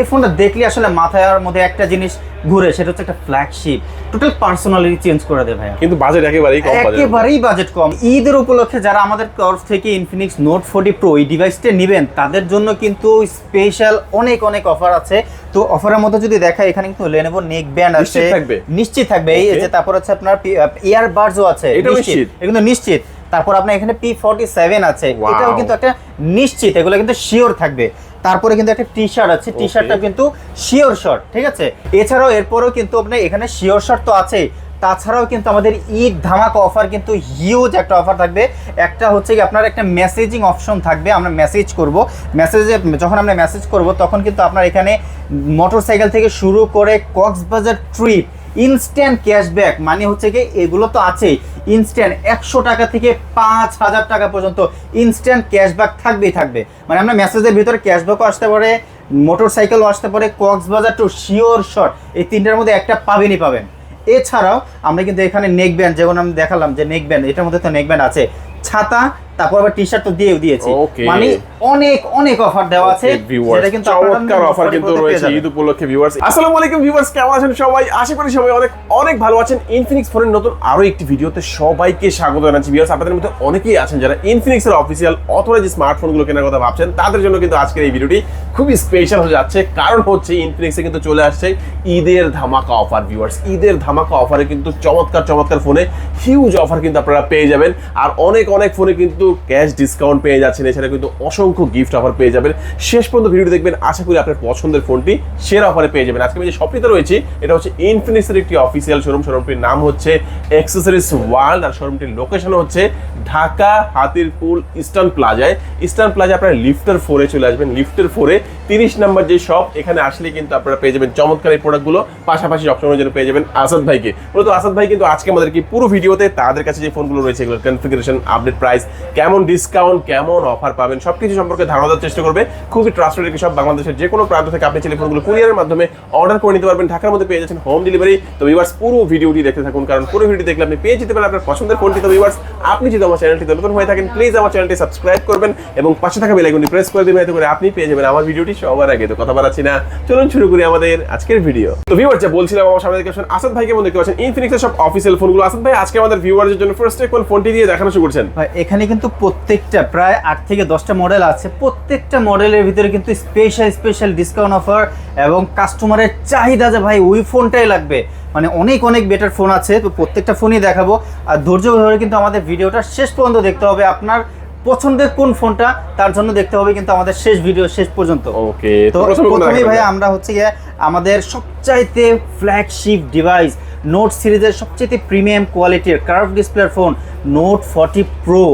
এই ফোনটা দেখলে আসলে মাথার মধ্যে একটা জিনিস ঘুরে সেটা হচ্ছে একটা ফ্ল্যাগশিপ টোটাল পার্সোনালিটি চেঞ্জ করে দেয় ভাইয়া। কিন্তু বাজেট একেবারেই কম একেবারেই বাজেট কম। ঈদের উপলক্ষে যারা আমাদের তরফ থেকে ইনফিনিক্স নোট ফোর্টি প্রো এই ডিভাইসটা নেবেন তাদের জন্য কিন্তু স্পেশাল অনেক অনেক অফার আছে। তো অফারের মধ্যে যদি দেখা এখানে কিন্তু লেনোভো নেক ব্যান্ড আছে। নিশ্চিত থাকবে? এই. যে তারপর হচ্ছে আপনার ইয়ার বাডসও আছে? এটা কিন্তু নিশ্চিত। তারপর আপনার এখানে পি ফর্টি সেভেন আছে এটাও কিন্তু একটা নিশ্চিত এগুলো কিন্তু শিওর থাকবে। তারপরে কিন্তু একটা টি শার্ট আছে টি শার্টটা কিন্তু শিওর শর্ট ঠিক আছে? এছাড়াও এরপরেও কিন্তু আপনার এখানে শিওর শর্ট তো আছেই। তাছাড়াও কিন্তু আমাদের ঈদ ধামাকা অফার কিন্তু হিউজ একটা অফার থাকবে। একটা হচ্ছে কি আপনার একটা মেসেজিং অপশন থাকবে আমরা মেসেজ করব। মেসেজে যখন আমরা মেসেজ করব তখন কিন্তু আপনার এখানে মোটরসাইকেল থেকে শুরু করে কক্সবাজার ট্রিপ ইনস্ট্যান্ট ক্যাশব্যাক মানে হচ্ছে কি, এগুলো তো আছেই। ইনস্ট্যান্ট একশো টাকা থেকে পাঁচ হাজার টাকা পর্যন্ত ইনস্ট্যান্ট ক্যাশব্যাক থাকবেই থাকবে। মানে আমরা মেসেজের ভিতরে ক্যাশব্যাকও আসতে পারে মোটর সাইকেলও আসতে পারে, কক্সবাজার টু শিওর শট এই তিনটার মধ্যে একটা পাবেনই পাবেন। এছাড়াও আমরা কিন্তু এখানে নেক ব্যান্ড যেমন আমি দেখালাম যে নেক ব্যান্ড এটার মধ্যে তো নেক ব্যান্ড আছে। ছাতা তারপর আবার টি শার্ট তো দিয়েও দিয়েছি। মানে অনেক অনেক অফার দেওয়া আছে। যেটা কিন্তু চমৎকার অফার কিন্তু রয়েছে ঈদ উপলক্ষে ভিউয়ার্স আসসালামু আলাইকুম ভিউয়ার্স কেমন আছেন সবাই? আশা করি সবাই অনেক অনেক ভালো আছেন। ইনফিনিক্স ফোনের নতুন আরও একটি ভিডিওতে সবাইকে স্বাগত জানাচ্ছি। ভিউয়ার্স আপনাদের মধ্যে অনেকেই আছেন যারা ইনফিনিক্স এর অফিসিয়াল অথরাইজ স্মার্টফোনগুলো কেনার কথা ভাবছেন তাদের জন্য কিন্তু আজকের এই ভিডিওটি খুবই স্পেশাল হয়ে যাচ্ছে। কারণ হচ্ছে ইনফিনিক্সে কিন্তু চলে আসছে ঈদের ধামাকা অফার ভিউয়ার্স ঈদের ধামাকা অফারে কিন্তু চমৎকার চমৎকার ফোনে হিউজ অফার কিন্তু আপনারা পেয়ে যাবেন। আর অনেক অনেক ফোনে কিন্তু ক্যাশ ডিসকাউন্ট পেয়ে যাচ্ছেন। এছাড়া কিন্তু অসংখ্য গিফট অফার পেয়ে যাবেন। শেষ পর্যন্ত ভিডিও দেখবেন। আশা করি আপনার পছন্দের ফোনটি সেরা অফারে পেয়ে যাবেন। আজকে আমি যে শপটিতে রয়েছি, এটা হচ্ছে ইনফিনিক্সের একটি অফিসিয়াল শোরুম শোরুমটির নাম হচ্ছে অ্যাক্সেসরিজ ওয়ার্ল্ড আর শোরুমটির লোকেশন হচ্ছে ঢাকা হাতিরপুল ইস্টার্ন প্লাজায় ইস্টার্ন প্লাজা আপনারা লিফটের ফোরে চলে আসবেন। লিফটের ফোরে তিরিশ নাম্বার যে শপ এখানে আসলে কিন্তু আপনারা পেয়ে যাবেন চমৎকার এই প্রোডাক্টগুলো পাশাপাশি সবসময় জন্য পেয়ে যাবেন আসাদ ভাইকে। মূলত আসাদ ভাই কিন্তু আজকে আমাদের কি পুরো ভিডিওতে তাদের কাছে যে ফোনগুলো রয়েছে, এগুলোর কনফিগারেশন আপডেট প্রাইস কেমন ডিসকাউন্ট কেমন অফার পাবেন সবকিছু সম্পর্কে ধারণা দেওয়ার চেষ্টা করবে। খুবই ট্রাস্টেড একটি সব বাংলাদেশের যে কোনো প্রান্ত থেকে আপনি টেলিফোনগুলো কুরিয়ারের মাধ্যমে অর্ডার করে নিতে পারবেন। ঢাকার মধ্যে পেয়ে যাচ্ছেন হোম ডেলিভারি তো ভিউয়ার্স পুরো ভিডিওটি দেখতে থাকুন কারণ পুরো ভিডিও দেখলে আপনি পেয়ে যেতে পারেন আপনার পছন্দের ফোনটি তো ভিউয়ার্স আপনি যদি আমার চ্যানেলটিতে নতুন হয়ে থাকেন প্লিজ আমার চ্যানেলটি সাবস্ক্রাইব করবেন এবং পাশে থাকা বেল আইকনটি প্রেস করে দেবেন এতে করে আপনি পেয়ে যাবেন আমার ভিডিওটি সবার আগে। তো কথা বাড়াচ্ছি না চলুন শুরু করি আমাদের আজকের ভিডিও তো ভিউয়ার্স যা বলছিলাম আমার সামনে দেখতে পাচ্ছেন আসাদ ভাইকে দেখতে পাচ্ছেন ইনফিনিক্সের সব অফিসিয়াল ফোনগুলো আসাদ ভাই আজকে আমাদের ভিউয়ারদের জন্য ফার্স্টে কোন ফোনটি দিয়ে দেখানো শুরু করছেন? ভাই, এখানে কিন্তু প্রত্যেকটা প্রায় আট থেকে দশটা মডেল আছে। প্রত্যেকটা মডেলের ভিতরে কিন্তু স্পেশাল স্পেশাল ডিসকাউন্ট অফার এবং কাস্টমারের চাহিদা যে ভাই ওই ফোনটাই লাগবে। মানে অনেক অনেক বেটার ফোন আছে। তো প্রত্যেকটা ফোনই দেখাবো। আর ধৈর্য ধরে কিন্তু আমাদের ভিডিওটা শেষ পর্যন্ত দেখতে হবে। আপনার পছন্দের কোন ফোনটা তার জন্য দেখতে হবে কিন্তু আমাদের শেষ ভিডিও শেষ পর্যন্ত। ওকে তো প্রথমেই ভাই আমরা হচ্ছে গিয়ে আমাদের সবচাইতে ফ্ল্যাগশিপ ডিভাইস নোট সিরিজের সবচাইতে প্রিমিয়াম কোয়ালিটির কার্ভ ডিসপ্লের ফোন নোট ফর্টি প্রো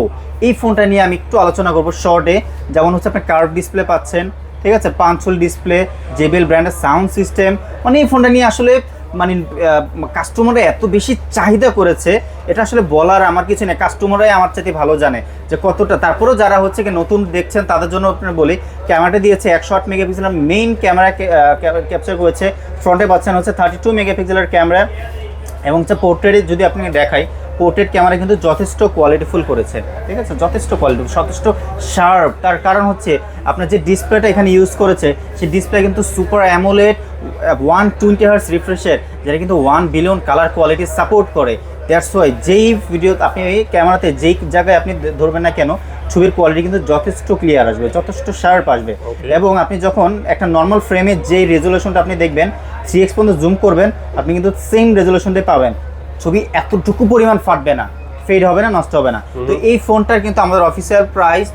এই ফোনটা নিয়ে আমি একটু আলোচনা করব শর্টে যেমন হচ্ছে আপনি কার্ভ ডিসপ্লে পাচ্ছেন, ঠিক আছে? পাঁচশোল ডিসপ্লে জেবেল ব্র্যান্ডের সাউন্ড সিস্টেম মানে এই ফোনটা নিয়ে আসলে মানে কাস্টমাররা এত বেশি চাহিদা করেছে, এটা আসলে বলার আমার কিছু নেই। কাস্টমাররাই আমার চাইতে ভালো জানে যে কতটা। তারপরেও যারা হচ্ছে কি নতুন দেখছেন, তাদের জন্য আপনার বলি ক্যামেরাটা দিয়েছে একশো আট মেগাপিক্সেলের মেইন ক্যামেরা ক্যাপচার করেছে। ফ্রন্টে পাচ্ছেন হচ্ছে থার্টি টু মেগাপিক্সেলের ক্যামেরা এবং হচ্ছে পোর্ট্রেটে যদি আপনি দেখাই পোর্ট্রেট ক্যামেরা কিন্তু যথেষ্ট কোয়ালিটিফুল করেছে ঠিক আছে? যথেষ্ট কোয়ালিটি যথেষ্ট শার্প তার কারণ হচ্ছে আপনার যে ডিসপ্লেটা এখানে ইউজ করেছে সেই ডিসপ্লে কিন্তু super AMOLED one twenty hertz রিফ্রেশের যেটা কিন্তু one billion colour quality support করে। দ্যাটস ওয়াই যেই ভিডিও আপনি এই ক্যামেরাতে যেই জায়গায় আপনি ধরবেন না কেন ছবির কোয়ালিটি কিন্তু যথেষ্ট ক্লিয়ার আসবে যথেষ্ট শার্প আসবে। এবং আপনি যখন একটা নর্মাল ফ্রেমে যেই রেজুলেশনটা আপনি দেখবেন থ্রি এক্স পর্যন্ত জুম করবেন আপনি কিন্তু সেম রেজুলেশনটাই পাবেন। ছবি এতটুকু পরিমাণ ফাটবে না ফেড হবে না নষ্ট হবে না। তো এই ফোনটার কিন্তু আমাদের অফিসিয়াল প্রাইস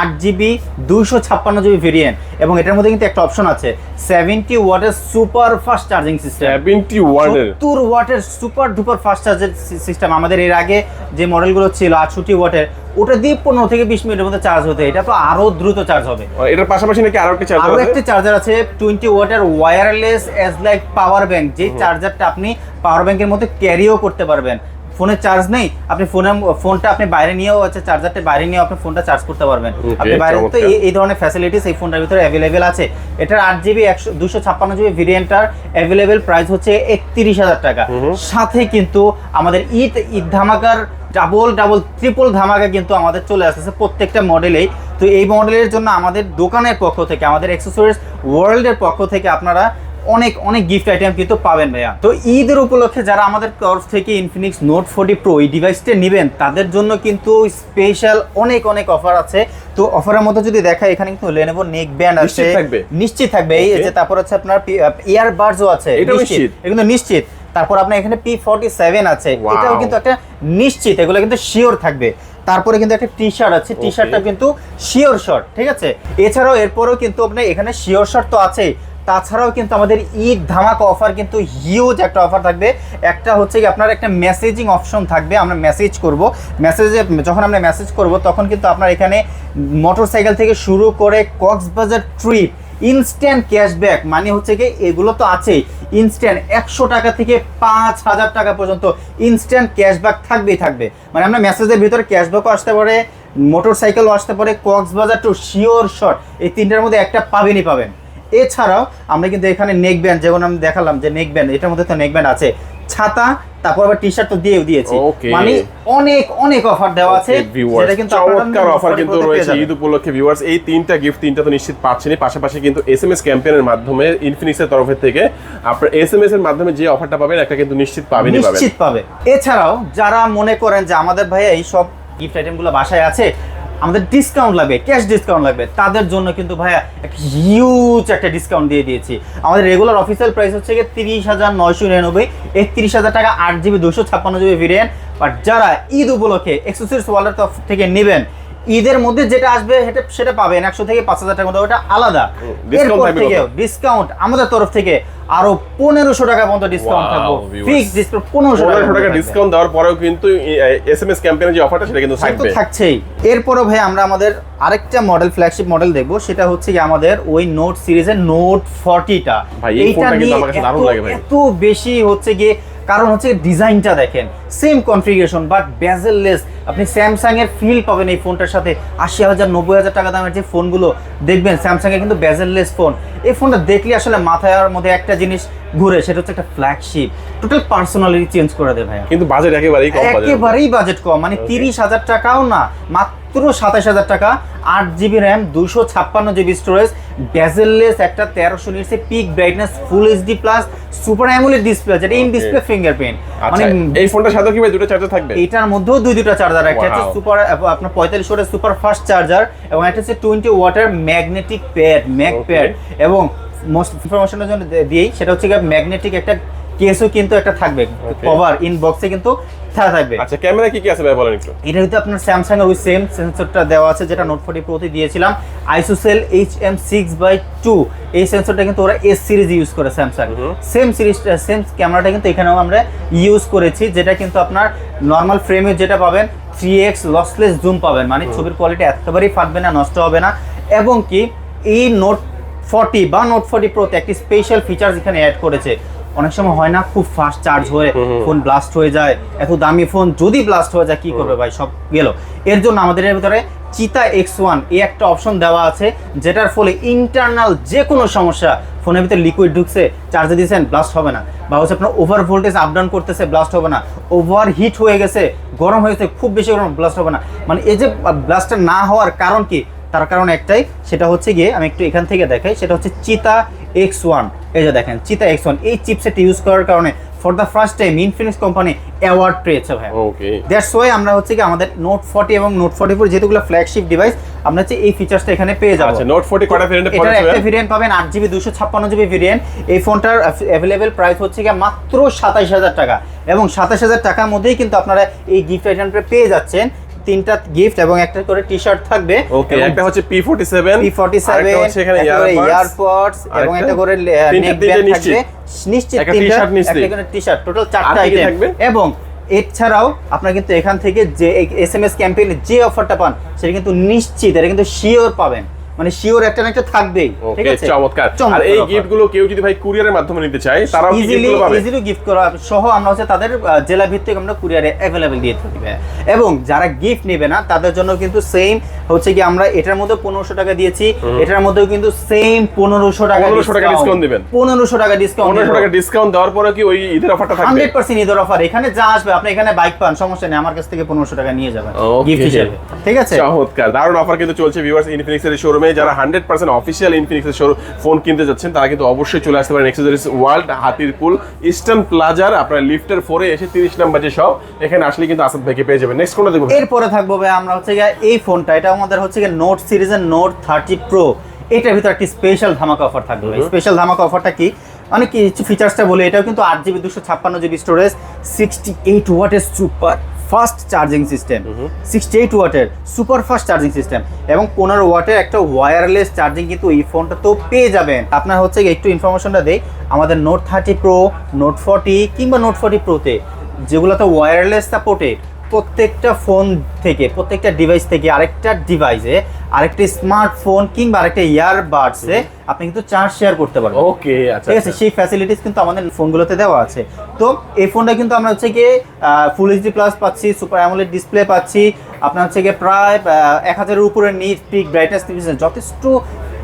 আট জিবি দুইশো ছাপ্পান্ন জিবি ভেরিয়েন্ট এবং এটার মধ্যে কিন্তু একটা অপশন আছে সেভেন্টি ওয়াটের super fast charging system seventy ওয়ার্ডের সত্তর ওয়াটের সুপার ডুপার ফাস্ট চার্জের সিস্টেম আমাদের এর আগে যে মডেলগুলো ছিল আটষট্টি ওয়াটের ওটা দিয়ে পনেরো থেকে বিশ মিনিটের মধ্যে চার্জ হতে এটা তো আরও দ্রুত চার্জ হবে। এটার পাশাপাশি নাকি আরও একটা চার্জার আরও আছে? চার্জার আছে টোয়েন্টি ওয়াটের wireless as like power bank যে চার্জারটা আপনি পাওয়ার ব্যাংকের মধ্যে ক্যারিও করতে পারবেন। ফোনে চার্জ নেই আপনি ফোনে ফোনটা আপনি বাইরে নিয়েও আছে চার্জারটা বাইরে নিয়েও আপনি ফোনটা চার্জ করতে পারবেন। আপনি বাইরে তো এই ধরনের ফ্যাসিলিটিস এই ফোনটার ভিতরে অ্যাভেলেবেল আছে। এটার আট জিবি একশো দুশো ছাপ্পান্ন জিবি ভেরিয়েন্টার অ্যাভেলেবেল প্রাইস হচ্ছে একত্রিশ হাজার টাকা। সাথে কিন্তু আমাদের ঈদ ঈদ ধামাকার ডাবল ডাবল ট্রিপল ধামাকা কিন্তু আমাদের চলে আসতেছে প্রত্যেকটা মডেলেই তো এই মডেলের জন্য আমাদের দোকানের পক্ষ থেকে আমাদের অ্যাক্সেসরিজ ওয়ার্ল্ডের পক্ষ থেকে আপনারা অনেক অনেক গিফট আইটেম কিন্তু পাবেন ভাইয়া। তো ঈদের উপলক্ষে যারা আমাদের তরফ থেকে ইনফিনিক্স নোট ফোর্টি প্রো এই ডিভাইসটা নেবেন তাদের জন্য কিন্তু স্পেশাল অনেক অনেক অফার আছে। তো অফারের মধ্যে যদি দেখা এখানে কিন্তু লেনোভো নেক ব্যান্ড আছে। নিশ্চিত থাকবে? এই যে তারপর হচ্ছে আপনার ইয়ারবাডসও আছে। নিশ্চিত? কিন্তু নিশ্চিত। তারপর আপনার এখানে পি ফর্টি সেভেন আছে। এটাও কিন্তু একটা নিশ্চিত। এগুলো কিন্তু শিওর থাকবে। তারপরে কিন্তু একটা টি শার্ট আছে। টি শার্টটা কিন্তু শিওর শর্ট ঠিক আছে? এছাড়াও এরপরেও কিন্তু আপনার এখানে শিওর শর্ট তো আছেই। তাছাড়াও কিন্তু আমাদের ঈদ ধামাকা অফার কিন্তু হিউজ একটা অফার থাকবে। একটা হচ্ছে কি আপনার একটা মেসেজিং অপশন থাকবে, আমরা মেসেজ করব। মেসেজে যখন আমরা মেসেজ করব, তখন কিন্তু আপনার এখানে মোটরসাইকেল থেকে শুরু করে কক্সবাজার ট্রিপ ইনস্ট্যান্ট ক্যাশব্যাক মানে হচ্ছে কি এগুলো তো আছেই। ইনস্ট্যান্ট একশো টাকা থেকে পাঁচ হাজার টাকা পর্যন্ত ইনস্ট্যান্ট ক্যাশব্যাক থাকবেই থাকবে। মানে আমরা মেসেজের ভিতরে ক্যাশব্যাকও আসতে পারে মোটর সাইকেলও আসতে পারে, কক্সবাজার টু শিওর শট এই তিনটার মধ্যে একটা পাবেনই পাবেন। এছাড়াও আমরা কিন্তু এখানে নেক ব্যান্ড যেমন আমি দেখালাম যে নেক ব্যান্ড এটার মধ্যে তো নেক ব্যান্ড আছে। ছাতা তারপর আবার টি শার্ট তো দিয়েও দিয়েছি। মানে অনেক অনেক অফার দেওয়া আছে। যেটা কিন্তু চমৎকার অফার কিন্তু রয়েছে ঈদ উপলক্ষে ভিউয়ার্স এই তিনটা গিফট তিনটা তো নিশ্চিত পাচ্ছেনই। পাশাপাশি কিন্তু এস এম এস ক্যাম্পেইনের মাধ্যমে ইনফিনিক্সের তরফের থেকে আপনার এস এম এস এর মাধ্যমে যে অফারটা পাবেন একটা কিন্তু নিশ্চিত পাবেনই পাবেন। নিশ্চিত পাবে। এছাড়াও যারা মনে করেন যে আমাদের ভাইয়া এই সব গিফট আইটেমগুলো বাসায় আছে আমাদের ডিসকাউন্ট লাগবে ক্যাশ ডিসকাউন্ট লাগবে। তাদের জন্য কিন্তু ভাইয়া একটা হিউজ একটা ডিসকাউন্ট দিয়ে দিয়েছি। আমাদের রেগুলার অফিসিয়াল প্রাইস হচ্ছে গিয়ে তিরিশ হাজার নয়শো নিরানব্বই। একত্রিশ হাজার টাকা আট জিবি দুশো ছাপ্পান্ন জিবি ভেরিয়েন্ট বাট যারা ঈদ উপলক্ষে এক্সোসিস ওয়ালের থেকে নেবেন ঈদের মধ্যে যেটা আসবে সেটা পাবেন একশো থেকে পাঁচ হাজার টাকার মধ্যে। ওটা আলাদা। এরপর থেকে ডিসকাউন্ট আমাদের তরফ থেকে আরও পনেরোশো টাকা পর্যন্ত ডিসকাউন্ট থাকব। ফিক্স ডিসকাউন্ট পনেরোশো টাকা ডিসকাউন্ট দেওয়ার পরেও কিন্তু এস এম এস যে অফারটা সেটা কিন্তু থাকবে। থাকছেই। এরপরও ভাই আমরা আমাদের আরেকটা মডেল ফ্ল্যাগশিপ মডেল দেখব। সেটা হচ্ছে কি আমাদের ওই নোট সিরিজের নোট ফর্টিটা এইটা ভাই। এত বেশি হচ্ছে গিয়ে কারণ হচ্ছে ডিজাইনটা দেখেন সেম কনফিগারেশন বাট ব্যাজেললেস আপনি স্যামসাং এর ফিল পাবেন এই ফোনটার সাথে। আশি হাজার নব্বই হাজার টাকা দামের যে ফোনগুলো দেখবেন স্যামসাং এর কিন্তু ব্যাজেললেস ফোন এই ফোনটা দেখলে আসলে মাথার মধ্যে একটা জিনিস ঘুরে সেটা হচ্ছে একটা ফ্ল্যাগশিপ টোটাল পার্সোনালিটি চেঞ্জ করে দেয় ভাইয়া। কিন্তু বাজেট একেবারেই কম একেবারেই বাজেট কম মানে তিরিশ হাজার টাকাও না মাত্র সাতাশ হাজার টাকা। আট জিবি র্যাম দুশো ছাপ্পান্ন জিবি স্টোরেজ বেজেললেস একটা তেরোশো নিটসে peak brightness full HD plus super AMOLED display যেটা ইন ডিসপ্লে ফিঙ্গারপ্রিন্ট মানে এই ফোনটার সাথে কি ভাই দুটো চার্জার থাকবে? এটার মধ্যেও দুই দুটো চার্জার একটা আছে সুপার আপনার পঁয়তাল্লিশ ওয়াটের সুপার ফাস্ট চার্জার এবং একটা হচ্ছে টোয়েন্টি ওয়াটের ম্যাগনেটিক প্যাড ম্যাগ প্যাড এবং মোস্ট ইনফরমেশনের জন্য দিয়েই সেটা হচ্ছে ম্যাগনেটিক একটা কেসও কিন্তু একটা থাকবে. কভার ইন বক্সে কিন্তু থাকা থাকবে। আচ্ছা ক্যামেরা কি কি আছে ভাই বলেন একটু। এটা হয়তো আপনার স্যামসাং এর ওই সেম সেন্সরটা দেওয়া আছে যেটা নোট ফোর্টি প্রোতে দিয়েছিলাম। ISOCELL H M six by two এই সেন্সরটা কিন্তু ওরা এস সিরিজ ইউজ করে স্যামসাং সেম সিরিজটা সেম ক্যামেরাটা কিন্তু এখানেও আমরা ইউজ করেছি যেটা কিন্তু আপনার নর্মাল ফ্রেমে যেটা পাবেন থ্রি এক্স লসলেস জুম পাবেন। মানে ছবির কোয়ালিটি একেবারেই ফাটবে না নষ্ট হবে না। এবং কি এই নোট ফর্টি বা নোট ফর্টি প্রোতে একটি স্পেশাল ফিচার্স এখানে অ্যাড করেছে। অনেক সময় হয় না খুব ফাস্ট চার্জ হয়ে। ফোন ব্লাস্ট হয়ে যায় এত দামি ফোন যদি ব্লাস্ট হয়ে যায় কি করবে ভাই সব গেল। এর জন্য আমাদের এর ভিতরে চিতা এক্স ওয়ান এই একটা অপশন দেওয়া আছে যেটার ফলে ইন্টারনাল যে কোনো সমস্যা ফোনের ভিতরে লিকুইড ঢুকছে চার্জে দিয়েছেন ব্লাস্ট হবে না। বা হচ্ছে আপনার ওভার ভোল্টেজ আপ ডাউন করতেছে ব্লাস্ট হবে না। ওভার হিট হয়ে গেছে গরম হয়েছে খুব বেশি গরম ব্লাস্ট হবে না। মানে এই যে ব্লাস্টটা না হওয়ার কারণ কি? তার কারণ একটাই সেটা হচ্ছে গিয়ে আমি একটু এখান থেকে দেখাই সেটা হচ্ছে চিতা এক্স ওয়ান এই যে দেখেন চিতা এক্স ওয়ান এই চিপসেট ইউজ করার কারণে for the first time Infinix company award পেয়েছে ভাই ওকে দ্যাটস ওয়াই আমরা হচ্ছে কি আমাদের নোট ফর্টি এবং নোট ফর্টি ফোর যেহেতুগুলো ফ্ল্যাগশিপ ডিভাইস আমরা হচ্ছে এই ফিচার্সটা এখানে পেয়ে যাব। আচ্ছা নোট 40 কটা ভেরিয়েন্টে এটার একটা ভেরিয়েন্ট পাবেন আট জিবি দুশো ছাপ্পান্ন জিবি ভেরিয়েন্ট এই ফোনটার অ্যাভেলেবেল প্রাইস হচ্ছে গিয়ে মাত্র সাতাইশ হাজার টাকা। এবং সাতাশ হাজার টাকার মধ্যেই কিন্তু আপনারা এই গিফট আইটেমটা পেয়ে যাচ্ছেন। তিনটা গিফট এবং একটা করে টি শার্ট থাকবে ওকে একটা হচ্ছে P47 পি ফোর্টি সেভেন হচ্ছে এখানে ইয়ারপডস এবং একটা করে নেক ব্যান্ড। থাকবে। নিশ্চিত তিনটা একটা করে টি শার্ট টোটাল চারটা আইটেম থাকবে? এবং এছাড়াও আপনারা কিন্তু এখান থেকে যে এস এম এস ক্যাম্পেইনে যে অফারটা পান সেটা কিন্তু নিশ্চিত এটা কিন্তু শিওর পাবেন। মানে শিওর একটা না একটা থাকবেই ঠিক আছে? চমৎকার। আর এই গিফটগুলো কেউ যদি ভাই কুরিয়ারের মাধ্যমে নিতে চায় ইজিলি ইজিলি গিফট করা সহ আমরা হচ্ছে তাদের জেলা ভিত্তিক আমরা কুরিয়ারে অ্যাভেলেবেল দিয়ে এবং যারা গিফট নেবে না তাদের জন্য কিন্তু সেম হচ্ছে কি আমরা এটার মধ্যে পনেরোশো টাকা দিয়েছি এটার মধ্যেও কিন্তু সেম পনেরোশো টাকা 1500 টাকা দিবেন। পনেরোশো টাকা ডিসকাউন্ট পনেরোশো টাকা ডিসকাউন্ট দেওয়ার পরে কি ওই ঈদের অফারটা থাকবে? হান্ড্রেড পার্সেন্ট ঈদের অফার এখানে যা আসবে আপনি এখানে বাইক পান সমস্যা নেই আমার কাছ থেকে পনেরোশো টাকা নিয়ে যাবেন গিফট হিসেবে ঠিক আছে? চমৎকার দারুণ অফার কিন্তু চলছে ভিউয়ার্স ইনফিনিক্স এর শোরুমে যারা হান্ড্রেড পার্সেন্ট অফিসিয়াল ইনফিনিক্স এর শোরুম ফোন কিনতে যাচ্ছেন তারা কিন্তু অবশ্যই চলে আসতে পারেন এক্সেসরিজ ওয়ার্ল্ড হাতিরপুল ইস্টার্ন প্লাজার আপনার লিফটের ফোরে এসে তিরিশ নাম্বার যে সব এখানে আসলে কিন্তু আসাদ ভাইকে পেয়ে যাবেন। নেক্সট কোনটা দেখব এরপরে থাকব ভাই আমরা হচ্ছে গিয়ে এই ফোনটা এটা আমাদের হচ্ছে গিয়ে নোট সিরিজের নোট থার্টি প্রো এটার ভিতরে একটি স্পেশাল ধামাকা অফার থাকবে স্পেশাল ধামাকা অফারটা কি? অনেক কিছু ফিচার্সটা বলে এটাও কিন্তু আট জিবি দুশো ছাপ্পান্ন জিবি স্টোরেজ সিক্সটি এইট ওয়াটের super fast charging system sixty eight ওয়াটের সুপার ফাস্ট চার্জিং সিস্টেম এবং পনেরো ওয়াটের একটা ওয়্যারলেস চার্জিং কিন্তু এই ফোনটা তো পেয়ে যাবেন। আপনার হচ্ছে একটু ইনফরমেশনটা দেই, আমাদের note thirty pro note forty কিংবা নোট ফর্টি প্রোতে যেগুলোতে ওয়্যারলেস সাপোর্টেড প্রত্যেকটা ফোন থেকে প্রত্যেকটা ডিভাইস থেকে আরেকটা ডিভাইসে আরেকটা স্মার্টফোন কিংবা আরেকটা ইয়ারবাডসে আপনি কিন্তু চার্জ শেয়ার করতে পারবেন। ওকে আচ্ছা ঠিক আছে? সেই ফ্যাসিলিটিস কিন্তু আমাদের ফোনগুলোতে দেওয়া আছে। তো এই ফোনটা কিন্তু আমরা হচ্ছে গিয়ে ফুল এইচডি প্লাস পাচ্ছি সুপার অ্যামোলেড ডিসপ্লে পাচ্ছি। আপনার হচ্ছে গিয়ে প্রায় এক হাজারের উপরে নিট পিক ব্রাইটনেস যথেষ্ট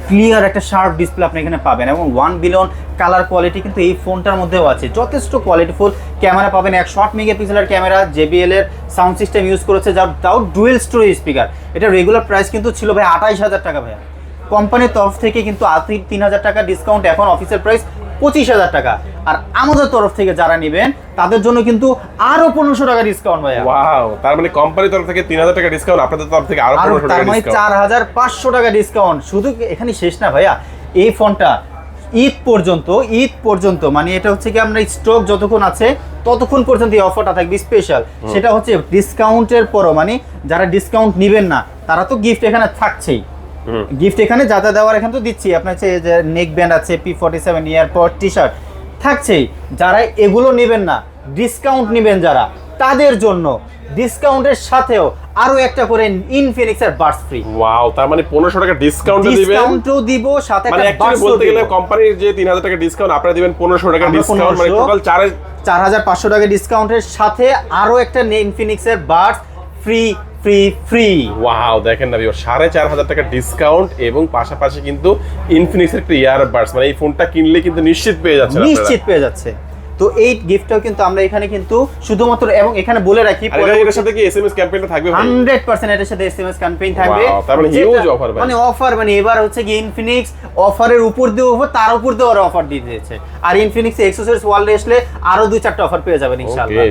ক্লিয়ার একটা শার্প ডিসপ্লে আপনি এখানে পাবেন এবং ওয়ান বিলিয়ন কালার কোয়ালিটি কিন্তু এই ফোনটার মধ্যেও আছে। যথেষ্ট কোয়ালিটিফুল ক্যামেরা পাবেন একশো আট মেগাপিক্সেলের ক্যামেরা জেবিএল এর সাউন্ড সিস্টেম ইউজ করেছে, যার তাও ডুয়েল স্টোরেজ স্পিকার এটা রেগুলার প্রাইস কিন্তু ছিল ভাই আঠাইশ হাজার টাকা ভাইয়া। কোম্পানির তরফ থেকে কিন্তু আতি তিন হাজার টাকা ডিসকাউন্ট এখন অফিসের প্রাইস পঁচিশ হাজার টাকা। আর আমাদের তরফ থেকে যারা নেবেন তাদের জন্য কিন্তু আরও পনেরোশো টাকা ডিসকাউন্ট ভাইয়া। ওয়াও তার মানে কোম্পানির তরফ থেকে তিন হাজার টাকা ডিসকাউন্ট আপনাদের তরফ থেকে আরও পনেরোশো টাকা মানে ডিসকাউন্ট চার হাজার পাঁচশো টাকা ডিসকাউন্ট শুধু এখানে শেষ না ভাইয়া এই ফোনটা ঈদ পর্যন্ত ঈদ পর্যন্ত মানে এটা হচ্ছে কি আমরা স্টক যতক্ষণ আছে ততক্ষণ পর্যন্ত এই অফারটা থাকবে স্পেশাল সেটা হচ্ছে ডিসকাউন্টের পরও মানে যারা ডিসকাউন্ট নেবেন না তারা তো গিফট এখানে থাকছেই। গিফট এখানে যা যা দেওয়ার এখানে তো দিচ্ছি। আপনার হচ্ছে যে নেক ব্যান্ড আছে P forty seven airpod T shirt থাকছেই। যারা এগুলো নেবেন না ডিসকাউন্ট নেবেন যারা তাদের জন্য ডিসকাউন্টের সাথেও আরও একটা করে ইনফিনিক্স এর বার্স ফ্রি ওয়াও তার মানে পনেরোশো টাকা ডিসকাউন্ট দিবেন। ডিসকাউন্টও দিব সাথে মানে একটা অ্যাকচুয়ালি বলতে গেলে কোম্পানির যে তিন হাজার টাকা ডিসকাউন্ট আপনারা দিবেন পনেরোশো টাকা ডিসকাউন্ট মানে 1500 টোটাল চার চার হাজার পাঁচশো টাকা ডিসকাউন্টের সাথে আরও একটা ইনফিনিক্স এর বার্স ফ্রি ফ্রি ফ্রি ওয়াও দেখেন না ভিউয়ার সাড়ে চার হাজার টাকা ডিসকাউন্ট এবং পাশাপাশি কিন্তু ইনফিনিক্স একটা ইয়ারবাডস মানে এই ফোনটা কিনলে কিন্তু নিশ্চিত পেয়ে যাচ্ছে। নিশ্চিত পেয়ে যাচ্ছে তো এই গিফটটাও কিন্তু আমরা এখানে কিন্তু শুধুমাত্র এবং এখানে বলে রাখি আর এটার সাথে কি এসএমএস ক্যাম্পেইনটা থাকবে ভাই? হান্ড্রেড পার্সেন্ট এটার সাথে এসএমএস ক্যাম্পেইন থাকবে। মানে যেটা- huge মানে অফার মানে এবার হচ্ছে কি ইনফিনিক্স অফারের উপর দিয়ে অফার তার উপর দিয়ে ওরা অফার দিয়ে দিয়েছে। আর ইনফিনিক্স এক্সেসরিজ ওয়ার্ল্ডে আসলে আরও দুই চারটা অফার পেয়ে যাবেন ইনশাআল্লাহ।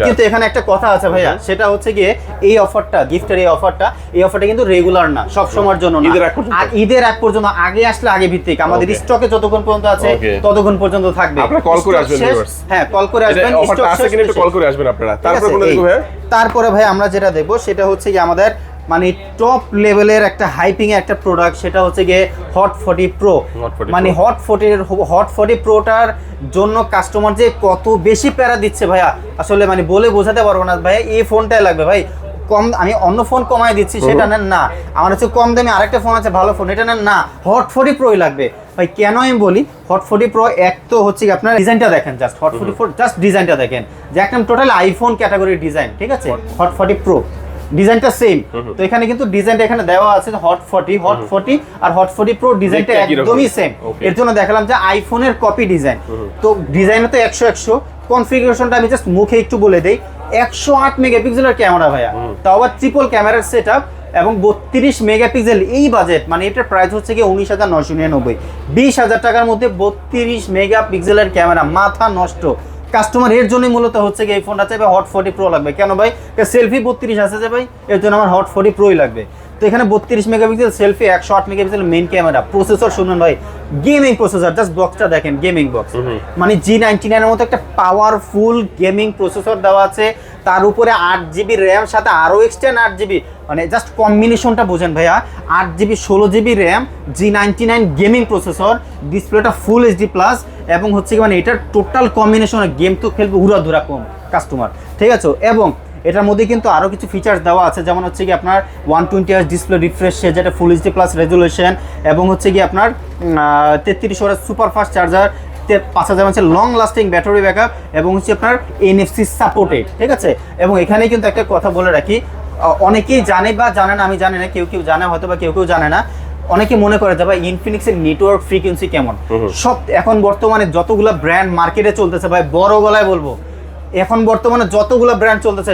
কিন্তু এখানে একটা কথা আছে ভাইয়া সেটা হচ্ছে গিয়ে এই অফারটা গিফটের এই অফারটা এই অফারটা কিন্তু রেগুলার না সব সময়ের জন্য না। ঈদের আগ আর ঈদের আগ পর্যন্ত আগে আসলে আগে ভিত্তিক। আমাদের স্টকে যতক্ষণ পর্যন্ত আছে ততক্ষণ পর্যন্ত থাকবে। আপনারা call করে আসবেন। হ্যাঁ কল করে আসবেন অফারটা আছে কিনা একটু কল করে আসবেন আপনারা। ঠিক তারপর। দেখব ভাই। তারপরে ভাই আমরা যেটা দেখব সেটা হচ্ছে কি আমাদের মানে টপ লেভেলের একটা হাইপিং এর একটা প্রোডাক্ট সেটা হচ্ছে গিয়ে হট ফর্টি প্রো মানে হট ফর্টির হট ফর্টি প্রোটার জন্য কাস্টমার যে কত বেশি প্যারা দিচ্ছে ভাইয়া আসলে মানে বলে বোঝাতে পারব না। ভাইয়া এই ফোনটাই লাগবে ভাই। কম আমি অন্য ফোন কমায় দিচ্ছি সেটা নেন না। আমার হচ্ছে কম দামে আরেকটা ফোন আছে ভালো ফোন এটা নেন না। হট ফর্টি প্রোই লাগবে। ভাই কেন আমি বলি? হট ফর্টি প্রো এক তো হচ্ছে আপনার ডিজাইনটা দেখেন just hot forty four just ডিজাইনটা দেখেন। যে একদম টোটাল আইফোন ক্যাটাগরির ডিজাইন ঠিক আছে? হট ফর্টি প্রো ডিজাইনটা সেম তো এখানে কিন্তু ডিজাইনটা এখানে দেওয়া আছে হট ফর্টি হট ফর্টি আর হট ফর্টি প্রো ডিজাইনটা। একদমই সেম এর জন্য দেখালাম যে আইফোনের কপি ডিজাইন তো ডিজাইনে তো একশো একশো। কনফিগারেশনটা আমি জাস্ট মুখে একটু বলে দেই। একশো আট মেগাপিক্সেলের ক্যামেরা ভাইয়া। তাও আবার ট্রিপল ক্যামেরার সেট এবং বত্রিশ মেগাপিক্সেল এই বাজেট মানে এটার প্রাইস হচ্ছে কি উনিশ হাজার নশো নিরানব্বই। বিশ হাজার টাকার মধ্যে বত্রিশ মেগাপিক্সেলের ক্যামেরা মাথা নষ্ট। কাস্টমার এর জন্যই মূলত হচ্ছে কি এই ফোনটা চাইবে হট ফোর্টি প্রো লাগবে। কেন ভাই? সেলফি বত্রিশ আছে যে ভাই এর জন্য আমার হট ফোর্টি প্রোই লাগবে। তো এখানে বত্রিশ মেগাপিক্সেল সেলফি একশো আট মেগাপিক্সেল মেন ক্যামেরা প্রসেসর শুনুন ভাই। গেমিং প্রসেসর জাস্ট বক্সটা দেখেন গেমিং বক্স মানে জি নাইনটি নাইনের মতো একটা পাওয়ারফুল গেমিং প্রসেসর দেওয়া আছে। তার উপরে আট জিবি র্যাম সাথে আরও এক্সটেন আট জিবি মানে জাস্ট কম্বিনেশনটা বোঝেন ভাইয়া। আট জিবি ষোলো GB RAM G ninety nine gaming processor ডিসপ্লেটা ফুল এইচডি প্লাস এবং হচ্ছে কি মানে এটার টোটাল কম্বিনেশন গেম তো খেলবে উড়াধুরা কম কাস্টমার ঠিক আছে? এবং এটার মধ্যে কিন্তু আরও কিছু ফিচার্স দেওয়া আছে যেমন হচ্ছে কি আপনার ওয়ান টোয়েন্টি আস ডিসপ্লে রিফ্রেশ যেটা ফুল এইচডি প্লাস রেজুলেশন এবং হচ্ছে কি আপনার তেত্রিশ ওয়ার সুপার ফাস্ট চার্জার পাঁচ হাজার হচ্ছে লং লাস্টিং ব্যাটারি ব্যাকআপ এবং হচ্ছে আপনার এনএফসি সাপোর্টেড ঠিক আছে? এবং এখানে কিন্তু একটা কথা বলে রাখি অনেকেই জানে বা জানে না আমি জানি না কেউ কেউ জানে হয়তো বা কেউ কেউ জানে না অনেকে মনে করে যে ভাই ইনফিনিক্সের নেটওয়ার্ক ফ্রিকোয়েন্সি কেমন? সব এখন বর্তমানে যতগুলো ব্র্যান্ড মার্কেটে চলতেছে ভাই বড় গলায় বলব এখন বর্তমানে যতগুলো ব্র্যান্ড চলতেছে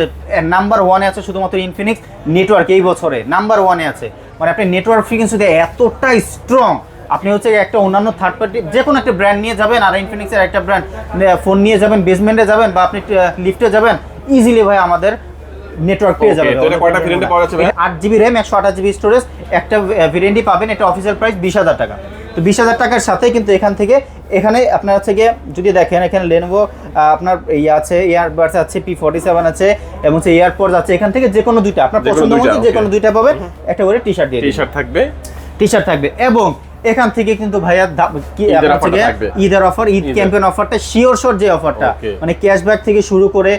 নাম্বার ওয়ানে আছে শুধুমাত্র ইনফিনিক্স নেটওয়ার্ক এই বছরে নাম্বার ওয়ানে আছে। মানে আপনি নেটওয়ার্ক ফ্রিকোয়েন্সিতে এতটা স্ট্রং আপনি হচ্ছে একটা অন্যান্য থার্ড পার্টি যে কোনো একটা ব্র্যান্ড নিয়ে যাবেন আর ইনফিনিক্সের একটা ব্র্যান্ড ফোন নিয়ে যাবেন বেসমেন্টে যাবেন বা আপনি লিফটে যাবেন ইজিলি ভাই আমাদের নেটওয়ার্ক পেয়ে যাবেন? আট জিবি র্যাম একশো আঠাশ জিবি স্টোরেজ একটা ভেরিয়েন্টই পাবেন এটা অফিসিয়াল প্রাইস বিশ হাজার টাকা। তো বিশ হাজার টাকার সাথে কিন্তু এখান থেকে এখানে আপনার হচ্ছে গিয়ে যদি দেখেন এখানে লেনোভো আপনার ইয়ে আছে ইয়ারবাডস আছে পি ফর্টি সেভেন আছে এবং হচ্ছে ইয়ারপডস আছে এখান থেকে যে কোনো দুইটা আপনার পছন্দ মতো যে কোনো দুইটা পাবেন একটা করে টি শার্ট দিয়ে টি শার্ট থাকবে। টি শার্ট থাকবে এবং এখান থেকে কিন্তু ভাইয়া কি ঈদের অফার ঈদ ক্যাম্পেন ক্যাম্পেইন অফারটা শিওর শোর যে অফারটা. মানে ক্যাশব্যাক থেকে শুরু করে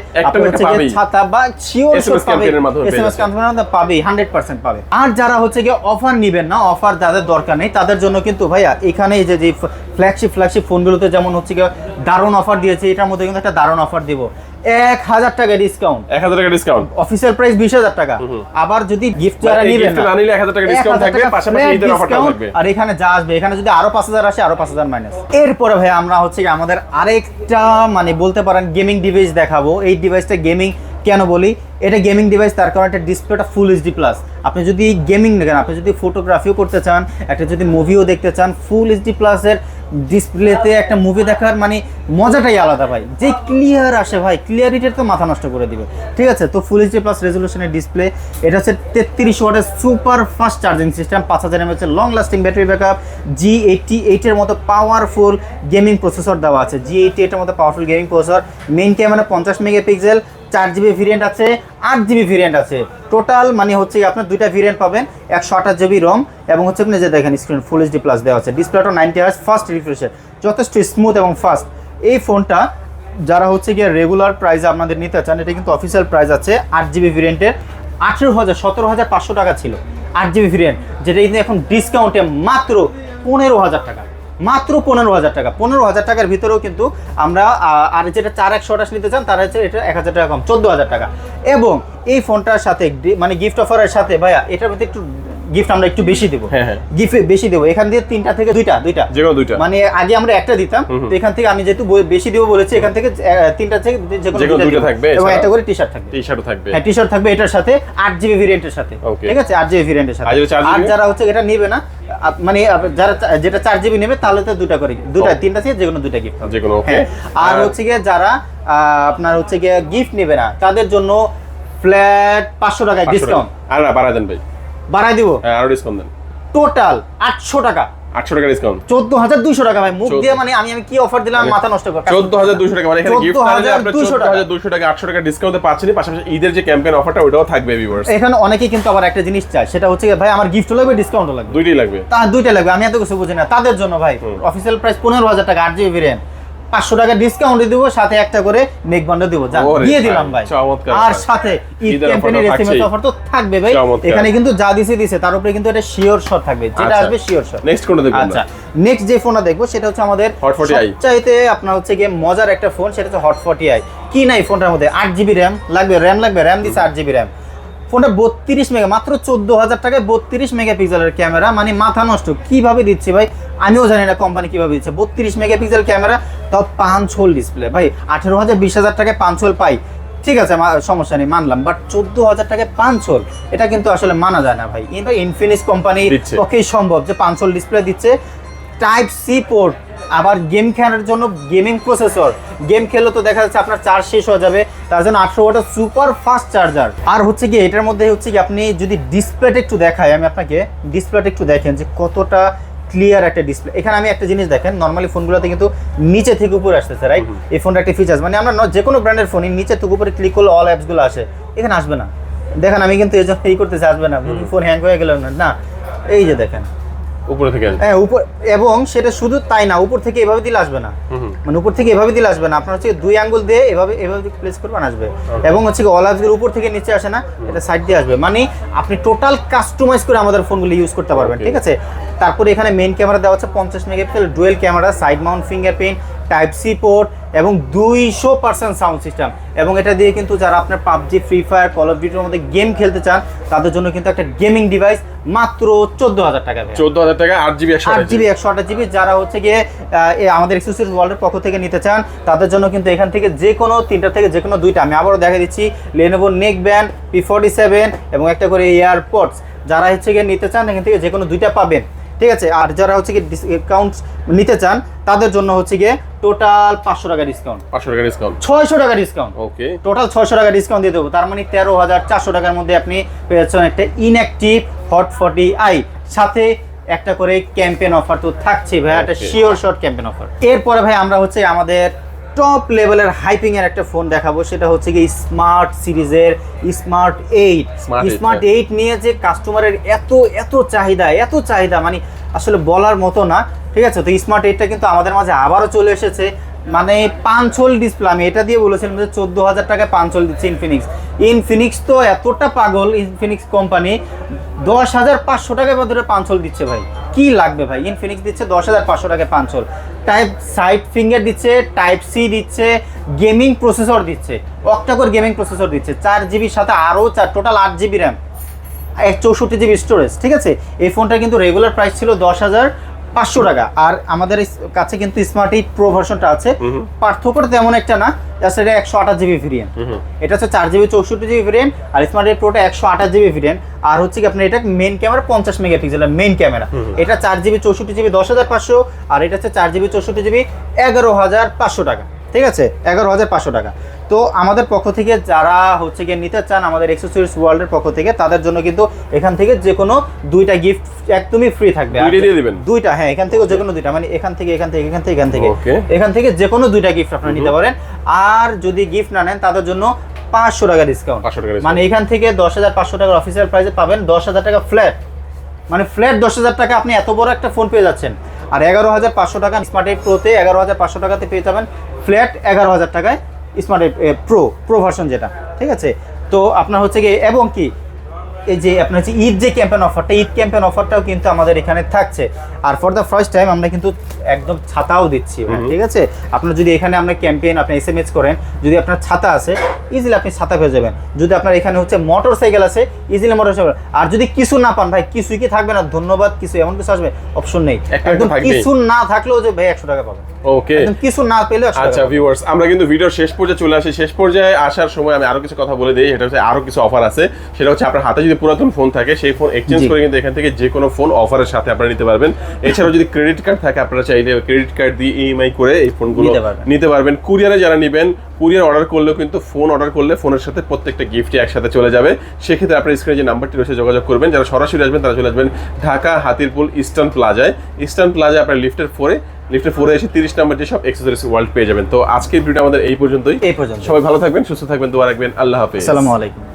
ছাতা বা শিওর শোর পাবে এসএমএস যাচ্ছে। ক্যাম্পেইনের পাবে 100% পাবে আর যারা হচ্ছে গিয়ে অফার নিবেন না অফার যাদের দরকার নেই তাদের জন্য কিন্তু ভাইয়া এখানে যে ফ্ল্যাগশিপ ফ্ল্যাগশিপ ফোনগুলোতে যেমন হচ্ছে গিয়ে দারুণ অফার দিয়েছে এটার মধ্যে কিন্তু একটা দারুণ অফার দিব। এক হাজার টাকা ডিসকাউন্ট এক হাজার টাকা ডিসকাউন্ট অফিসিয়াল প্রাইস বিশ হাজার টাকা। আবার যদি গিফট যারা এই নিবেন gift না নিলে 1000 টাকা discount থাকবে, পাশাপাশি ঈদের টা থাকবে। আর এখানে যা আসবে এখানে যদি আরও পাঁচ হাজার আসে আরও পাঁচ হাজার মাইনাস এরপরে ভাই আমরা হচ্ছে কি আমাদের আরেকটা মানে বলতে পারেন গেমিং ডিভাইস দেখাবো। এই ডিভাইসটা গেমিং কেন বলি? এটা গেমিং ডিভাইস তার কারণ এটা ডিসপ্লেটা ফুল এইচডি প্লাস আপনি যদি গেমিং দেখেন আপনি যদি ফটোগ্রাফিও করতে চান একটা যদি মুভিও দেখতে চান ফুল এইচডি প্লাসের ডিসপ্লেতে একটা মুভি দেখার মানে মজাটাই আলাদা ভাই। যে ক্লিয়ার আসে ভাই ক্লিয়ারিটির তো মাথা নষ্ট করে দিবে। ঠিক আছে, তো ফুল এইচডি প্লাস রেজলিউশনের ডিসপ্লে এটা হচ্ছে তেত্রিশ ওয়াটের সুপার ফাস্ট চার্জিং সিস্টেম পাঁচ হাজার mAh long lasting battery backup G eighty এইটের মতো পাওয়ারফুল গেমিং প্রসেসর দেওয়া আছে। জি এইটটি এইটের মতো powerful gaming processor main camera পঞ্চাশ মেগাপিক্সেল চার জিবি ভেরিয়েন্ট আছে, আট জিবি ভেরিয়েন্ট আছে। টোটাল মানে হচ্ছে আপনার দুইটা ভেরিয়েন্ট পাবেন, একশো আঠাশ জিবি রম এবং হচ্ছে আপনি যে দেখেন স্ক্রিন ফুল এইচডি প্লাস দেওয়া আছে। ডিসপ্লেটা নাইনটি হার্স ফাস্ট রিফ্রেশের যথেষ্ট স্মুথ এবং ফাস্ট এই ফোনটা যারা হচ্ছে গিয়ে রেগুলার প্রাইসে আপনাদের নিতে চান, এটা কিন্তু অফিসিয়াল প্রাইস আছে, আট জিবি ভেরিয়েন্টের আঠেরো হাজার, সতেরো হাজার পাঁচশো টাকা ছিল, আট জিবি ভেরিয়েন্ট যেটা কিন্তু এখন ডিসকাউন্টে মাত্র পনেরো হাজার টাকা। মাত্র পনেরো হাজার টাকা। পনেরো হাজার টাকার ভিতরেও কিন্তু আমরা আর যেটা চার একশো আঠাশ নিতে চান তারা হচ্ছে এটা এক হাজার টাকা কম চোদ্দ হাজার টাকা। এবং এই ফোনটার সাথে মানে গিফট অফারের সাথে ভাইয়া এটার মধ্যে একটু গিফট আমরা একটু বেশি দেবো। হ্যাঁ, হ্যাঁ। গিফট বেশি দেবো। এখান দিয়ে তিনটা থেকে দুইটা দুইটা। দুইটা। মানে আগে আমরা একটা দিতাম। তো এখান থেকে আমি যেহেতু বেশি দিব বলেছি এখান থেকে তিনটা থেকে যে কোনো দুইটা থাকবে, এবং একটা করে টি শার্ট থাকবে। টি শার্টও থাকবে। হ্যাঁ টি শার্ট থাকবে এটার সাথে আট জিবি ভেরিয়েন্টের সাথে। ঠিক আছে? আট জিবি ভেরিয়েন্টের সাথে। আর যেটা 4 আর যারা হচ্ছে এটা নেবে না মানে যারা যেটা চার জিবি নেবে তাহলে তো দুটা করে দুটা. তিনটা থেকে যে কোনো দুটা গিফট হবে। যেকোনো. হ্যাঁ। আর হচ্ছে গিয়ে যারা আপনার হচ্ছে গিয়ে গিফট নেবে না তাদের জন্য ফ্ল্যাট পাঁচশো টাকায় 500 ডিসকাউন্ট। আর বাড়ায় দেন ভাই। বাড়াই দিব? হ্যাঁ আরও ডিসকাউন্ট দেন। টোটাল আটশো টাকা। আটশো টাকা ডিসকাউন্ট চোদ্দ হাজার দুইশো টাকা ভাই মুখ দিয়ে মানে আমি আমি কি অফার দিলাম মাথা নষ্ট করে। চোদ্দ হাজার দুশো টাকা মানে এখানে গিফট আছে আপনি 14,200 চোদ্দ হাজার দুশো টাকা আটশো টাকা ডিসকাউন্টে পাশাপাশি ঈদের যে ক্যাম্পেইন অফারটা ওটাও থাকবে ভিউয়ার্স এখানে অনেকেই কিন্তু আবার একটা জিনিস চায় সেটা হচ্ছে ভাই আমার গিফট লাগবে ডিসকাউন্ট লাগবে। দুইটাই লাগবে। তা দুইটা লাগবে আমি এত কিছু বুঝি না। তাদের জন্য ভাই অফিসিয়াল প্রাইস পনেরো হাজার টাকা আর জিবি ভেরিয়েন্ট পাঁচশো টাকা ডিসকাউন্ট দিব সাথে একটা করে নেক দিব। দিয়ে দিলাম ভাই। আর সাথে ঈদ এসএমএস অফার তো থাকবে ভাই। এখানে কিন্তু যা দিছে দিছে তার উপরে কিন্তু এটা শিওর শট থাকবে। যেটা আচ্ছা। আসবে শিওর শট নেক্সট কোনটা দেখব আচ্ছা নেক্সট যে ফোনটা দেখব সেটা হচ্ছে আমাদের Hot 40i চাইতে আপনার হচ্ছে গিয়ে মজার একটা ফোন সেটা হচ্ছে হট ফর্টি আই কি নাই ফোনটার মধ্যে? আট জিবি র্যাম লাগবে র্যাম লাগবে র্যাম দিচ্ছে আট জিবি র্যাম ফোনটা বত্রিশ মেগা মাত্র চোদ্দ হাজার টাকায় বত্রিশ মেগাপিক্সেলের ক্যামেরা। মানে মাথা নষ্ট কীভাবে দিচ্ছে ভাই? আমিও জানি না কোম্পানি কীভাবে দিচ্ছে। বত্রিশ মেগাপিক্সেল ক্যামেরা তাও পাঁচ হোল ডিসপ্লে ভাই আঠেরো হাজার বিশ হাজার টাকায় পাঁচ হোল পাই। ঠিক আছে সমস্যা নেই মানলাম। বাট চোদ্দ হাজার টাকায় পাঁচ হোল এটা কিন্তু আসলে মানা যায় না ভাই। এটা ইনফিনিক্স কোম্পানি। পক্ষেই সম্ভব যে পাঁচ হোল ডিসপ্লে দিচ্ছে। টাইপ সি পোর্ট আবার গেম খেলার জন্য গেমিং প্রসেসর গেম খেললে তো দেখা যাচ্ছে আপনার চার্জ শেষ হয়ে যাবে। তার জন্য আঠেরো ওয়াটের সুপার ফাস্ট চার্জার আর হচ্ছে কি এটার মধ্যে হচ্ছে কি আপনি যদি ডিসপ্লেটা একটু দেখায় আমি আপনাকে ডিসপ্লেটা একটু দেখেন যে কতটা ক্লিয়ার একটা ডিসপ্লে এখানে আমি একটা জিনিস দেখেন নর্মালি ফোনগুলোতে কিন্তু নিচে থেকে উপরে আসতেছে রাইট এই ফোনটা একটা ফিচার্স মানে আমরা যে কোনো ব্র্যান্ডের ফোনই নিচে থেকে উপরে ক্লিক করলে অল অ্যাপসগুলো আসে। এখানে আসবে না। দেখেন আমি কিন্তু এই জন্য এই করতেছি আসবে না। ফোন হ্যাং হয়ে গেল না। না এই যে দেখেন। উপরে থেকে আসবে? হ্যাঁ উপর এবং সেটা শুধু তাই না উপর থেকে এভাবে দিলে আসবে না। মানে উপর থেকে এভাবে দিলে আসবে না আপনার হচ্ছে দুই আঙ্গুল দিয়ে এভাবে এভাবে প্লেস করবেন আসবে। এবং হচ্ছে কি অলাভগুলো উপর থেকে নিচে আসে না এটা সাইড দিয়ে আসবে। মানে আপনি টোটাল কাস্টমাইজ করে আমাদের ফোনগুলো ইউজ করতে পারবেন ঠিক আছে? তারপরে এখানে মেন ক্যামেরা দেওয়া হচ্ছে পঞ্চাশ megapixel dual camera side mount fingerprint type C port এবং দুইশো পার্সেন্ট সাউন্ড সিস্টেম এবং এটা দিয়ে কিন্তু যারা আপনার PUBG free fire call of ডিউটির মধ্যে গেম খেলতে চান তাদের জন্য কিন্তু একটা গেমিং ডিভাইস মাত্র চোদ্দ হাজার টাকা। চোদ্দ হাজার টাকা আট জিবি একশো আট জিবি একশো আঠাশ জিবি যারা হচ্ছে গিয়ে আমাদের এক্সক্লুসিভ ওয়ার্ল্ডের পক্ষ থেকে নিতে চান তাদের জন্য কিন্তু এখান থেকে যে কোনো তিনটা থেকে যে কোনো দুইটা আমি আবারও দেখা দিচ্ছি Lenovo neck band P forty seven এবং একটা করে এয়ারপোর্টস যারা হচ্ছে গিয়ে নিতে চান এখান থেকে যে কোনো দুইটা পাবেন। ঠিক আছে? আর যারা হচ্ছে কি ডিসকাউন্ট নিতে চান তাদের জন্য হচ্ছে গিয়ে টোটাল পাঁচশো টাকা ডিসকাউন্ট পাঁচশো টাকা ডিসকাউন্ট ছয়শো টাকা ডিসকাউন্ট ওকে টোটাল ছয়শো টাকা ডিসকাউন্ট দিয়ে দেবো। তার মানে তেরো হাজার চারশো টাকার মধ্যে আপনি পেয়েছেন একটা ইনঅ্যাক্টিভ হট ফর্টি আই সাথে একটা করে ক্যাম্পেন অফার তো থাকছে ভাই একটা শিওর শর্ট ক্যাম্পেন অফার এরপরে ভাই আমরা হচ্ছে আমাদের টপ লেভেলের হাইপিং এর একটা ফোন দেখাবো সেটা হচ্ছে কি স্মার্ট সিরিজের স্মার্ট এইট স্মার্ট। এইট নিয়ে যে কাস্টমারের এত এত চাহিদা এত চাহিদা মানে আসলে বলার মতো না ঠিক আছে? তো স্মার্ট এইটটা কিন্তু আমাদের মাঝে আবারও চলে এসেছে। মানে পাঁচল ডিসপ্লে আমি এটা দিয়ে বলেছিলাম যে চোদ্দ হাজার টাকায় পাঁচল দিচ্ছে ইনফিনিক্স ইনফিনিক্স তো এতটা পাগল ইনফিনিক্স কোম্পানি দশ হাজার পাঁচশো টাকায় বদলে পাঁচল দিচ্ছে ভাই। কি লাগবে ভাই? ইনফিনিক্স দিচ্ছে দশ হাজার পাঁচশো টাকায় পাঁচল টাইপ সাইড ফিঙ্গার দিচ্ছে টাইপ সি দিচ্ছে গেমিং প্রসেসর দিচ্ছে অক্টাকোর গেমিং প্রসেসর দিচ্ছে, চার জিবির সাথে আরও চার টোটাল আট জিবি র্যাম এক চৌষট্টি জিবি স্টোরেজ ঠিক আছে? এই ফোনটা কিন্তু রেগুলার প্রাইস ছিল দশ হাজার পাঁচশো টাকা। আর আমাদের কাছে কিন্তু স্মার্ট এইট প্রো ভার্সনটা আছে। পার্থক্যটা তেমন একটা না জাস্ট এটা একশো আঠাশ জিবি ভেরিয়েন্ট এটা হচ্ছে চার জিবি চৌষট্টি জিবি ভেরিয়েন্ট আর স্মার্ট এইট প্রোটা একশো আঠাশ জিবি ভেরিয়েন্ট আর হচ্ছে কি আপনার এটা মেন ক্যামেরা পঞ্চাশ মেগাপিক্সেলের মেন ক্যামেরা এটা চার জিবি চৌষট্টি জিবি দশ হাজার পাঁচশো আর এটা হচ্ছে চার জিবি চৌষট্টি জিবি এগারো হাজার পাঁচশো টাকা। ঠিক আছে? এগারো হাজার পাঁচশো টাকা। তো আমাদের পক্ষ থেকে যারা হচ্ছে গিয়ে নিতে চান আমাদের এক্সেসরিজ ওয়ার্ল্ডের পক্ষ থেকে তাদের জন্য কিন্তু এখান থেকে যে কোনো দুইটা গিফট একদমই ফ্রি থাকবে। দুইটা হ্যাঁ এখান থেকে যে কোনো দুইটা। মানে এখান থেকে এখান থেকে এখান থেকে এখান থেকে. এখান থেকে যে কোনো দুইটা গিফট আপনারা নিতে পারেন। আর যদি গিফট না নেন তাদের জন্য পাঁচশো টাকা ডিসকাউন্ট 500 টাকা মানে এখান থেকে দশ হাজার পাঁচশো টাকার অফিসিয়াল প্রাইসে পাবেন দশ হাজার টাকা ফ্ল্যাট মানে ফ্ল্যাট দশ হাজার টাকা আপনি এত বড় একটা ফোন পেয়ে যাচ্ছেন। আর এগারো হাজার পাঁচশো টাকা স্মার্ট এইট প্রোতে এগারো হাজার পাঁচশো টাকাতে পেয়ে যাবেন ফ্ল্যাট এগারো হাজার টাকায় স্মার্ট প্রো প্রো ভার্সন যেটা, ঠিক আছে? তো আপনার হচ্ছে কি এবং কি, এই যে আপনার হচ্ছে ঈদ যে ক্যাম্পেন অফারটা ঈদ ক্যাম্পেন অফারটাও কিন্তু আমাদের এখানে থাকছে। আর ফর দ্য ফার্স্ট টাইম আমরা কিন্তু একদম ছাতাও দিচ্ছি ঠিক আছে? আপনার যদি এখানে আমরা ক্যাম্পেইন আপনি এস এম এস করেন যদি আপনার ছাতা আছে ইজিলি আপনি ছাতা পেয়ে যাবেন। যদি আপনার এখানে হচ্ছে মোটর সাইকেল আছে ইজিলি মোটর সাইকেল আর যদি কিছু না পান ভাই কিছুই কি থাকবে না? ধন্যবাদ কিছু এমন কিছু আসবে অপশন নেই। একদম কিছু না থাকলেও যে ভাই একশো টাকা পাবেন। ওকে কিছু না একশো আচ্ছা ভিউয়ার্স আমরা কিন্তু ভিডিওর শেষ পর্যায়ে চলে আসি। শেষ পর্যায়ে আসার সময় আমি আরও কিছু কথা বলে দিই। এটা হচ্ছে আরও কিছু অফার আছে। সেটা হচ্ছে আপনার হাতে যদি পুরাতন ফোন থাকে সেই ফোন এক্সচেঞ্জ করে কিন্তু এখান থেকে যে কোনো ফোন অফারের সাথে আপনারা নিতে পারবেন। এছাড়াও যদি ক্রেডিট কার্ড থাকে আপনারা চাইলে ক্রেডিট কার্ড দিয়ে ইএমআই করে এই ফোনগুলো নিতে পারবেন। কুরিয়ারে যারা নেবেন কুরিয়ার অর্ডার করলেও কিন্তু ফোন অর্ডার করলে ফোনের সাথে প্রত্যেকটা গিফটই একসাথে চলে যাবে। সেক্ষেত্রে আপনার স্ক্রিনে যে নাম্বারটি রয়েছে যোগাযোগ করবেন। যারা সরাসরি আসবেন তারা চলে আসবেন ঢাকা হাতিরপুল ইস্টার্ন প্লাজায় ইস্টার্ন প্লাজায় আপনার লিফটের ফোরে লিফটের ফোরে এসে তিরিশ নাম্বার যে সব এক্সেসরিজ ওয়ার্ল্ড পেয়ে যাবেন। তো আজকের ভিডিও আমাদের এই পর্যন্তই। এই পর্যন্ত সবাই ভালো থাকবেন সুস্থ থাকবেন দোয়া রাখবেন। আল্লাহ হাফেজ। আসসালামু আলাইকুম।